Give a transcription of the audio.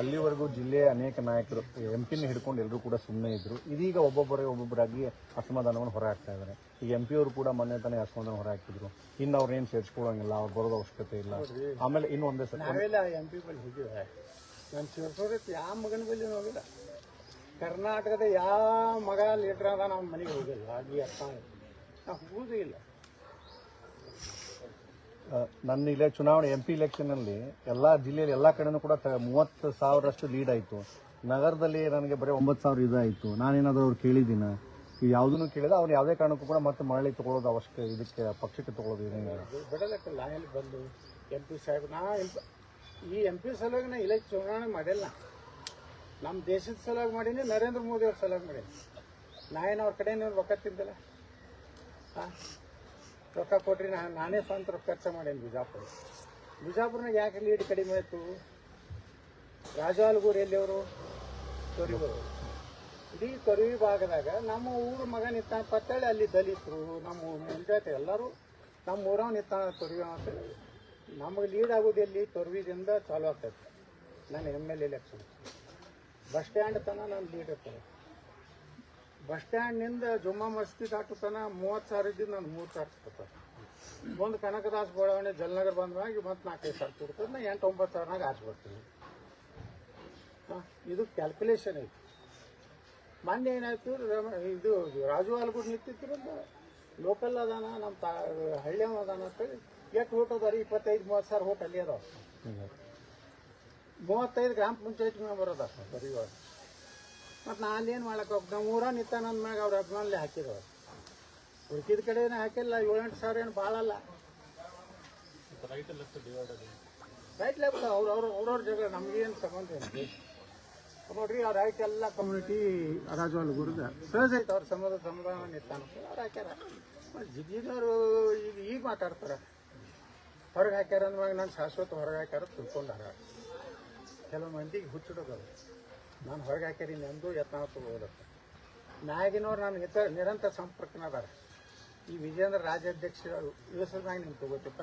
ಅಲ್ಲಿವರೆಗೂ ಜಿಲ್ಲೆಯ ಅನೇಕ ನಾಯಕರು ಎಂ ಪಿನ ಹಿಡ್ಕೊಂಡು ಎಲ್ಲರೂ ಕೂಡ ಸುಮ್ಮನೆ ಇದ್ರು. ಇದೀಗ ಒಬ್ಬೊಬ್ಬರೇ ಒಬ್ಬೊಬ್ಬರಾಗಿ ಅಸಮಾಧಾನವನ್ನು ಹೊರ ಹಾಕ್ತಾ ಇದ್ದಾರೆ. ಈಗ ಎಂ ಪಿ ಅವರು ಕೂಡ ಮೊನ್ನೆ ತಾನೇ ಅಸಮಾಧಾನ ಹೊರ ಹಾಕಿದ್ರು ಇನ್ನು ಅವ್ರನ್ನೇನು ಸೇರಿಸ್ಕೊಳ್ಳೋಂಗಿಲ್ಲ, ಅವ್ರು ಬರೋದು ಅವಶ್ಯಕತೆ ಇಲ್ಲ. ಆಮೇಲೆ ಇನ್ನು ಒಂದೇ ಸಲ ಎಂ ಪಿ ಬಳಿ ಯಾವ ಮಗನ ಬಳಿ ಹೋಗಿಲ್ಲ ಕರ್ನಾಟಕದ ಯಾವ ಮಗ ಲೀಡ್ರ್ ಅದ ನಮ್ಮ ಮನೆಗೆ ಹೋಗಿಲ್ಲ ಅಲ್ಲಿ ಅರ್ಥ ನಾವು ಹೋಗೋದೇ ಇಲ್ಲ. ನನ್ನ ಇಲ್ಲೇ ಚುನಾವಣೆ ಎಂ ಪಿ ಇಲೆಕ್ಷನಲ್ಲಿ ಎಲ್ಲಾ ಜಿಲ್ಲೆಯಲ್ಲಿ ಎಲ್ಲಾ ಕಡೆನೂ ಕೂಡ ಮೂವತ್ತು ಸಾವಿರಷ್ಟು ಲೀಡ್ ಆಯಿತು. ನಗರದಲ್ಲಿ ನನಗೆ ಬರೀ ಒಂಬತ್ತು ಸಾವಿರ ಇದಾಯಿತು. ನಾನೇನಾದರೂ ಅವ್ರು ಕೇಳಿದ್ದೀನ? ಇವು ಯಾವುದನ್ನು ಕೇಳಿದ ಅವ್ರು ಯಾವುದೇ ಕಾರಣಕ್ಕೂ ಕೂಡ ಮತ್ತೆ ಮರಳಿ ತಗೊಳ್ಳೋದು ಅವಶ್ಯಕ, ಇದಕ್ಕೆ ಪಕ್ಷಕ್ಕೆ ತಗೊಳ್ಳೋದು ಬಿಡಲಕ್ಕಿಲ್ಲ ಎಲ್ಲಿ ಬಂದು ಎಂ ಪಿ ಸಾಹೇಬ್, ನಾ ಈ ಎಂ ಪಿ ಸಲುವಾಗಿ ನಾ ಇಲ್ಲ ಚುನಾವಣೆ ಮಾಡಿಲ್ಲ. ನಮ್ಮ ದೇಶದ ಸಲುವಾಗಿ ಮಾಡೀನಿ, ನರೇಂದ್ರ ಮೋದಿ ಅವ್ರ ಸಲುವಾಗಿ ಮಾಡೀನಿ. ನಾ ಏನು ಅವ್ರ ಕಡೆ ರೊಕ್ಕ ತಿಂದಿಲ್ಲ? ಹಾಂ ರೊಕ್ಕ ಕೊಟ್ರಿ, ನಾ ನಾನೇ ಸ್ವಂತ ರೊಕ್ಕ ಖರ್ಚು ಮಾಡೇನು ಬಿಜಾಪುರ. ಬಿಜಾಪುರ್ನಾಗ ಯಾಕೆ ಲೀಡ್ ಕಡಿಮೆ ಆಯಿತು? ರಾಜಾಲ್ಗೂರ್ ಎಲ್ಲಿಯವರು ತೊರಿವರು ಇಡೀ ತೊರವಿ ಭಾಗದಾಗ ನಮ್ಮ ಊರು ಮಗ ನಿಂತಾನ ಪತ್ತೇಳಿ ಅಲ್ಲಿ ದಲಿತರು, ನಮ್ಮ ಮುಂಜಾತೆ ಎಲ್ಲರೂ ನಮ್ಮ ಊರವ್ ನಿಂತಾನ ತೊರವಿ ಅಂತ ನಮಗೆ ಲೀಡ್ ಆಗೋದು ಎಲ್ಲಿ ತೊರವಿದಿಂದ ಚಾಲು ಆಗ್ತೈತೆ ನಾನು M L election bus stand ತನಕ ನಾನು ಲೀಡ್ ಇರ್ತೇನೆ ಬಸ್ ಸ್ಟ್ಯಾಂಡ್ನಿಂದ ಜುಮ್ಮಾ ಮಸ್ತಿ ದಾಟು ತನ ಮೂವತ್ತು ಸಾವಿರ ಇದ್ದಿದ್ದು ನಾನು ಮೂರು ಸಾವಿರ ಸಿಗ್ತದೆ ಒಂದು ಕನಕದಾಸ್ ಬೋಳವಣೆ ಜಲ್ನಗರ್ ಬಂದಾಗ ಮತ್ತೆ ನಾಲ್ಕೈದು ಸಾವಿರ ಕೊಡ್ತದೆ ನಾ ಎಂಟು ಒಂಬತ್ತು ಸಾವಿರನಾಗ ಆಚೆ ಬರ್ತೀನಿ. ಹಾಂ ಇದು ಕ್ಯಾಲ್ಕುಲೇಷನ್ ಐತಿ. ಮೊನ್ನೆ ಏನಾಯ್ತು ರಮ- ಇದು ರಾಜು ಗುಡ್ ನಿಂತಿದ್ರು ಲೋಕಲ್ ಅದಾನ ನಮ್ಮ ತಾ ಹಳ್ಳಿ ಅದಾನ ಅಂತೇಳಿ ಎಷ್ಟು ಓಟ್ ರೀ ಇಪ್ಪತ್ತೈದು ಮೂವತ್ತು ಸಾವಿರ ಓಟ್ ಅಲ್ಲಿ ಅದಾವ. ಮೂವತ್ತೈದು ಗ್ರಾಮ ಪಂಚಾಯತ್ ಮೆಂಬರ್ ಅದ ಬರೀ ಮತ್ತು ನಾನು ಏನು ಮಾಡಕ್ಕೆ ಹೋಗ್ ನಮ್ಮ ಊರ ನಿಂತಾನಂದ ನನ್ನ ಮ್ಯಾಗ ಅವ್ರ ಹಾಕಿದ್ರು. ಹುಡುಕಿದ ಕಡೆ ಏನು ಹಾಕಿಲ್ಲ. ಏಳೆಂಟು ಸಾವಿರ ಏನು ಭಾಳ ಅಲ್ಲ. ರೈಟ್ ಲೆಫ್ಟ್ ಅವ್ರು ಅವ್ರ ಅವ್ರವ್ರ ಜಗಳ. ನಮಗೇನು ಸಂಬಂಧ ಏನು ನೋಡ್ರಿ ಅವ್ರ ರೈಟ್ ಎಲ್ಲ ಕಮ್ಯುನಿಟಿ ರಾಜವಾಲ್ ಗುರುದ. ಸಹಜ ಐತೆ ಅವ್ರ ಸಂಬಂಧ ಸಮುದಾಯ ನಿಂತಾನ ಅವ್ರು ಹಾಕ್ಯಾರ. ಜಿಗಿದವರು ಈಗ ಈಗ ಮಾತಾಡ್ತಾರೆ. ಹೊರಗೆ ಹಾಕ್ಯಾರ ಅಂದ್ಮಾಗ ನಾನು ಶಾಶ್ವತ ಹೊರಗೆ ಹಾಕ್ಯಾರ ತಿಳ್ಕೊಂಡಾರ. ಕೆಲವು ಮಂದಿಗೆ ಹುಚ್ಚಿಡೋದು ನಾನು ಹೊರಗೆ ಹಾಕಿದ್ದೀನಿ ಎಂದು ಯತ್ನ ತಗೋದಕ್ಕೆ ಮ್ಯಾಗಿನವ್ರು ನಾನು ನಿರಂತರ ಸಂಪರ್ಕನ ಅದಾರ ಈ ವಿಜೇಂದ್ರ ರಾಜ್ಯಾಧ್ಯಕ್ಷ ಇಳಿಸೋದ್ನಾಗ ನಿಮ್ಗೆ ತಗೋತಿ